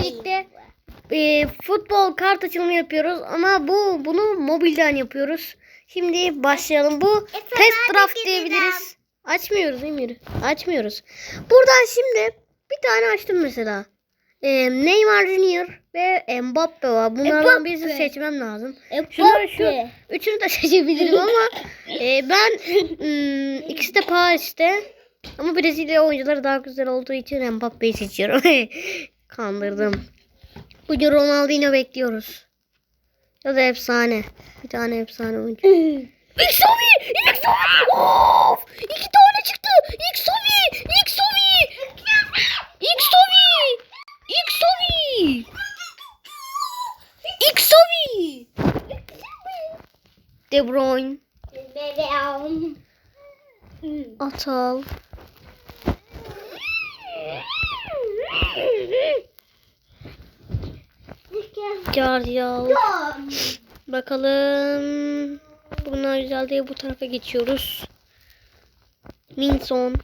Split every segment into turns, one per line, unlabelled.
birlikte e, futbol kart açılımı yapıyoruz ama bu bunu mobilden yapıyoruz. Şimdi başlayalım. Bu
Efe,
test draft diyebiliriz. Açmıyoruz Emir. Açmıyoruz. Buradan şimdi bir tane açtım mesela. E, Neymar Junior ve Mbappe var. Bunlardan
Mbappe.
birisini seçmem lazım.
E,
Şunları şu üçünü de seçebilirim ama e, ben ım, ikisi de Paris'te ama Brezilya oyuncuları daha güzel olduğu için Mbappe'yi seçiyorum. Kandırdım. Bugün Ronaldinho bekliyoruz. Ya da efsane. Bir tane efsane oyuncu. İksovi! İksovi! Of! İki tane çıktı! İksovi! İksovi! İksovi! İksovi! İksovi! De Bruyne.
Bebeğim.
Atal. Guardiol. Bakalım. Bunlar güzel değil. Bu tarafa geçiyoruz. Minson.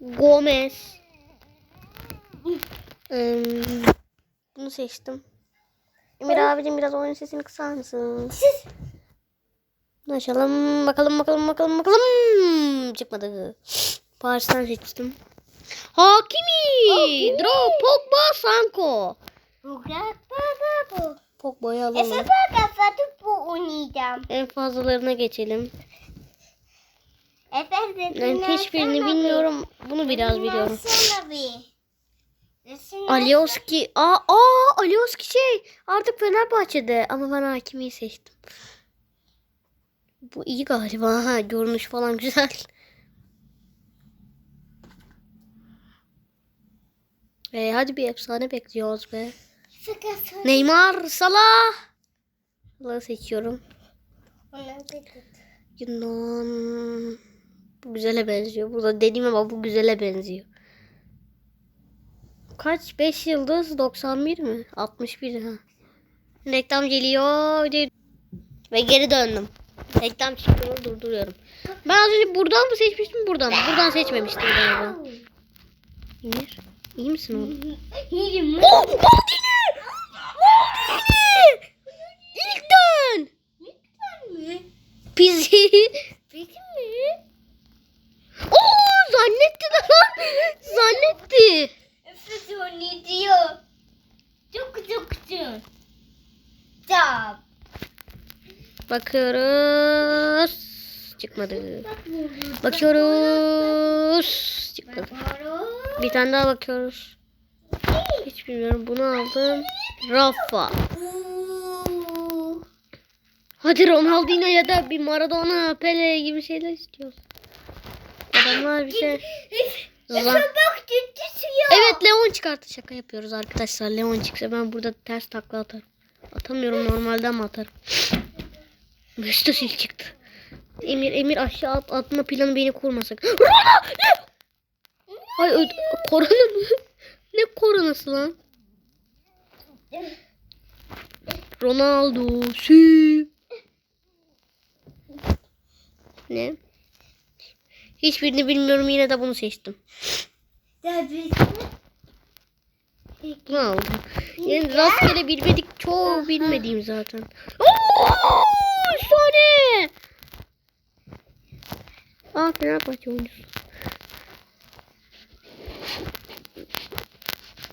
Gomez. Em, bunu seçtim. Emir abicim biraz oyun sesini kısar mısın? Açalım. Bakalım bakalım bakalım bakalım. Çıkmadı. Paris'ten seçtim. Hakimi. Dro, Pogba, Sanko. Pogba'yı
Efe
alalım.
ben kafa topu oynayacağım.
En fazlalarına geçelim.
Efe
Ben hiçbirini bilmiyorum. Bunu biraz biliyorum. Alioski. Aa, aa Alioski şey. Artık Fenerbahçe'de. Ama ben Hakimi'yi seçtim. Bu iyi galiba. Ha, görünüş falan güzel. E, hadi bir efsane bekliyoruz be. Neymar, Salah. Salah'ı seçiyorum. Yunan. Bu güzele benziyor. Burada dediğim ama bu güzele benziyor. Kaç? 5 yıldız 91 mi? 61 ha. Reklam geliyor. Ve geri döndüm. Reklam çıktığını durduruyorum. Ben az önce buradan mı seçmiştim buradan? Buradan seçmemiştim galiba. Emir. İyi misin oğlum?
İyiyim.
Oh! Maldini! Maldini! İlk dön!
mi?
Pizzi.
Peki mi?
Oo zannetti lan. Zannetti.
Efe onu diyor. Çok çok çok. Tamam.
Bakıyoruz. Çıkmadı. Bakıyoruz. Çıkmadı. Bir tane daha bakıyoruz. Hiç bilmiyorum. Bunu aldım. Rafa. Hadi Ronaldinho ya da bir Maradona, Pele gibi şeyler istiyoruz. Adamlar bir şey... Zan-. Evet Leon çıkarttı. Şaka yapıyoruz arkadaşlar. Leon çıksa ben burada ters takla atarım. Atamıyorum normalde ama atarım. Mesut Özil çıktı. Emir Emir aşağı at, atma planı beni kurmasak. Rona! Ne? Ay ö- korona ne koronası lan? Ronaldo. Sü. Ne? Hiçbirini bilmiyorum yine de bunu seçtim. Ne aldım? Yani rastgele bilmedik çoğu bilmediğim zaten. Oo, efsane! Aa Fenerbahçe oyuncusu.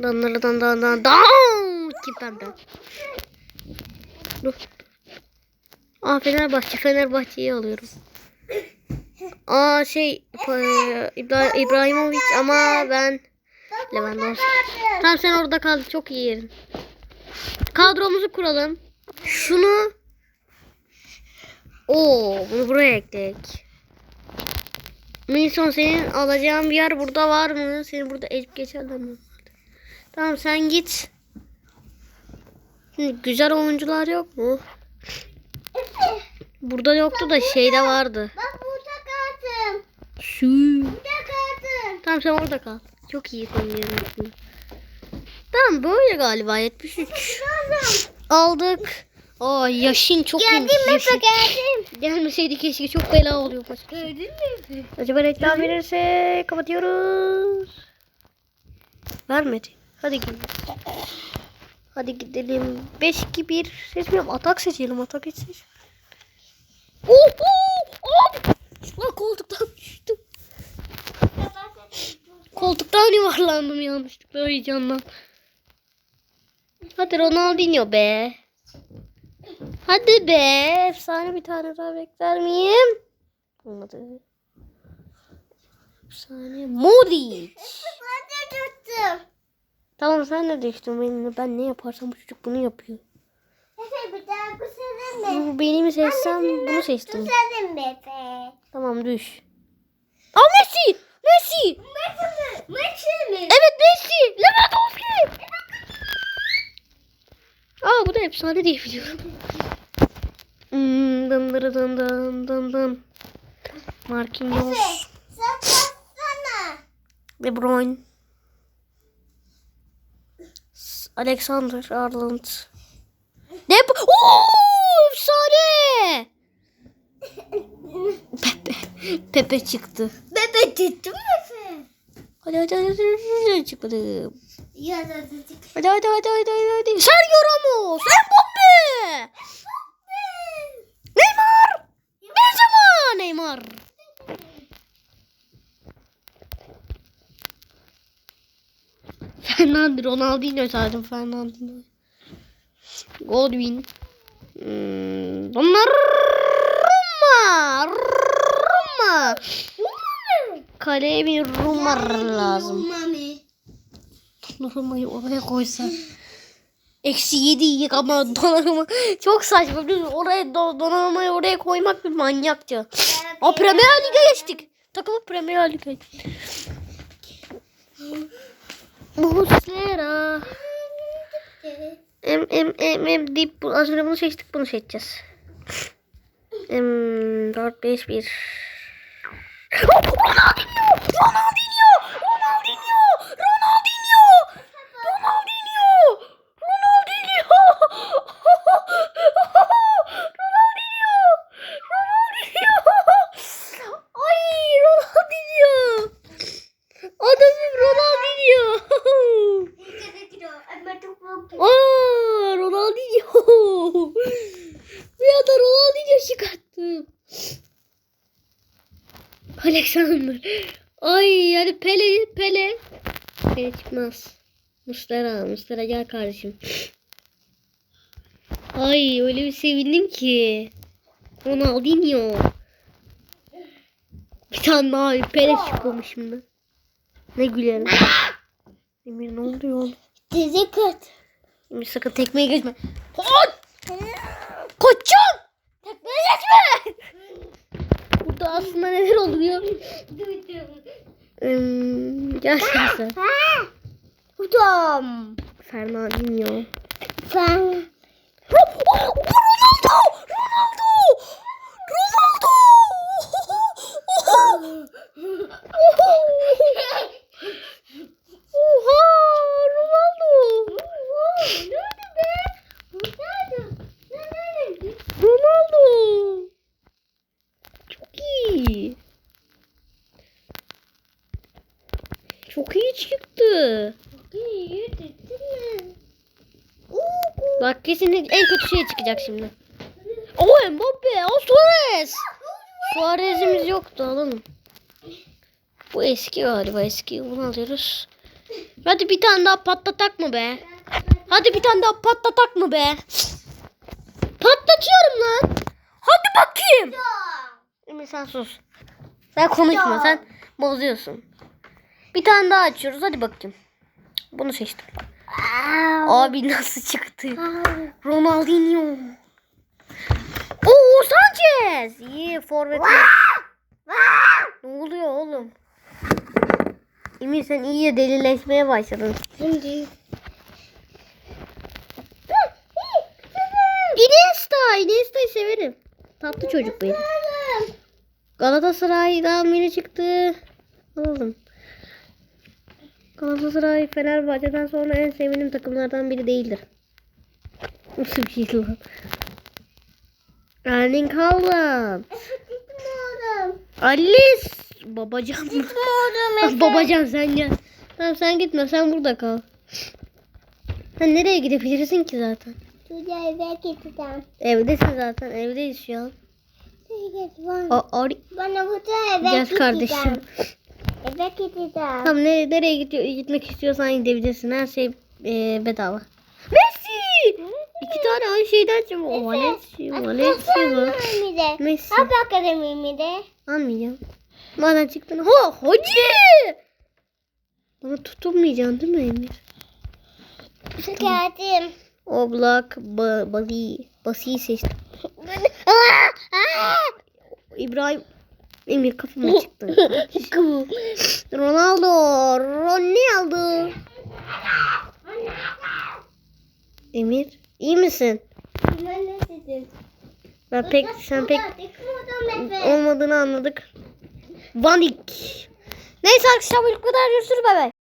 Dan dan dan dan dan dan Kim ben? Dur. Aa Fenerbahçe Fenerbahçe'yi alıyorum. Aa şey İbra İbrahimovic ama ben Lewandowski. Tamam sen orada kal. Çok iyi yerin. Kadromuzu kuralım. Şunu Oo, bunu buraya ekleyek. Milson senin alacağın bir yer burada var mı? Seni burada ezip geçerler mi? Tamam sen git. Şimdi güzel oyuncular yok mu? Burada yoktu da şeyde vardı.
Bak burada kartım.
Şu.
Burada kartım.
Tamam sen orada kal. Çok iyi yerin. Tamam böyle galiba 73.
Lazım.
Aldık. Aa yaşın çok.
Geldim
yaşın.
Efe geldim.
Gelmeseydi keşke çok bela oluyor maç.
Gördün mü Efe?
Acaba reklam verirse kapatıyoruz. Vermedi. Hadi gidelim. Hadi gidelim. 5 2 1 seçmiyorum. Atak seçelim. Atak hiç seç. Oh, oh, oh. Koltuktan düştüm. Koltuktan yuvarlandım yanlışlıkla heyecandan. Hadi Ronaldinho be. Hadi be. Efsane bir tane daha bekler miyim? Olmadı. Efsane. Modric.
Ben de.
Tamam sen de düştün benimle. Ben ne yaparsam bu çocuk bunu yapıyor.
Efe bir daha bu senin mi?
Bu benim seçsem bunu
Bu
seçtim.
senin mi Efe?
Tamam düş. Aa Messi! Messi!
Messi mi? Messi mi?
Evet Messi! Lewandowski! Aa bu da efsane diye biliyorum. Hmm, dın dırı dın dın dın dın. Marquinhos. De Bruyne. Alexander Arnold. Ne bu? Oo, efsane! Pepe. Pepe çıktı.
Bebe tuttum Efe.
Hadi hadi hadi, hadi, hadi çıktı. Hadi hadi hadi hadi hadi. hadi. Sergio Ramos. Mbappe. Neymar. Benzema. Neymar. Fernando Ronaldinho zaten Fernandinho. Godwin. Hmm, Donnarumma. Roma. Kaleye bir Rumar lazım.
Mami.
Donnarumma'yı oraya koysan. Eksi yedi yiyecek ama Donnarumma çok saçma. biliyor musun? Oraya do, Donnarumma'yı oraya koymak bir manyakça. O Premier Lig'e geçtik. Takımı Premier Lig'e geçtik. Muslera. Em em em em deyip az önce bunu seçtik bunu seçeceğiz. Em 4 5 1 Ronaldinho! Ronaldinho! Ronaldinho! Ronaldinho! Ronaldinho! Ronaldinho! Ronaldinho! Ronaldinho! Ay Ronaldinho! Adamım Ronaldinho! Aa, Ronaldinho. Bir anda Ronaldinho çıkarttım. Alexander. Ay yani Pele Pele. Pele çıkmaz. Mustera Mustera gel kardeşim. Ay öyle bir sevindim ki. Ronaldinho. Bir tane daha Pele çıkmış şimdi. Ne gülerim. Emir ne oluyor oğlum?
Dizi kıt.
Emir sakın tekmeye geçme. Koç! Koçum! Tekmeye geçme! Burada aslında neler oluyor? Hmm, gel şimdi.
Hocam.
Fernandinho.
Sen.
Ronaldo! Ronaldo! Ronaldo! Oha! Ronaldo!
Nerede be? Nerede? Nerede?
Ronaldo! Çok iyi. Çok iyi çıktı.
İyi dedin mi?
Bak kesinlikle en kötü şey çıkacak şimdi. O Mbappe, o Suarez. Suarez'imiz yoktu alalım. Bu eski galiba eski. Bunu alıyoruz. Hadi bir tane daha patlatak mı be? Hadi bir tane daha patlatak mı be? Patlatıyorum lan. Hadi bakayım. Emir sen sus. Sen konuşma sen bozuyorsun. Bir tane daha açıyoruz hadi bakayım. Bunu seçtim. Abi nasıl çıktı? Ronaldinho. Oo Sanchez. İyi forvet. ne oluyor oğlum? Emir sen iyice delileşmeye başladın.
Şimdi.
Iniesta. Iniesta'yı severim. Tatlı çocuk benim. Galatasaray'dan biri çıktı. Alalım. Galatasaray Fenerbahçe'den sonra en sevdiğim takımlardan biri değildir. Nasıl bir şey lan? Erling Haaland. Alice. Babacan mı? Babacan sen gel. Tamam sen gitme sen burada kal. Sen nereye gidebilirsin ki zaten?
Çocuğa eve gideceğim.
Evdesin zaten evdeyiz şu an.
Bana burada eve gideceğim.
kardeşim.
Eve gideceğim.
Tamam ne, nereye gidiyor, gitmek istiyorsan gidebilirsin. Her şey e, bedava. Messi! İki tane aynı şeyden çıkıyor. O Valencia, Valencia bu.
Mide.
Messi.
Al bakalım Mide.
Almayacağım. Bana çıktın. Ho, hoca! Bana tutulmayacaksın değil mi Emir?
Geldim.
Oblak, ba, Bali, Basi'yi seçtim. İbrahim, Emir kafama çıktı. Ronaldo, Ronaldo. Emir, iyi misin?
Ben ne dedim?
Ben pek, sen pek olmadığını anladık. Vanik. Neyse arkadaşlar bu kadar görüşürüz bay.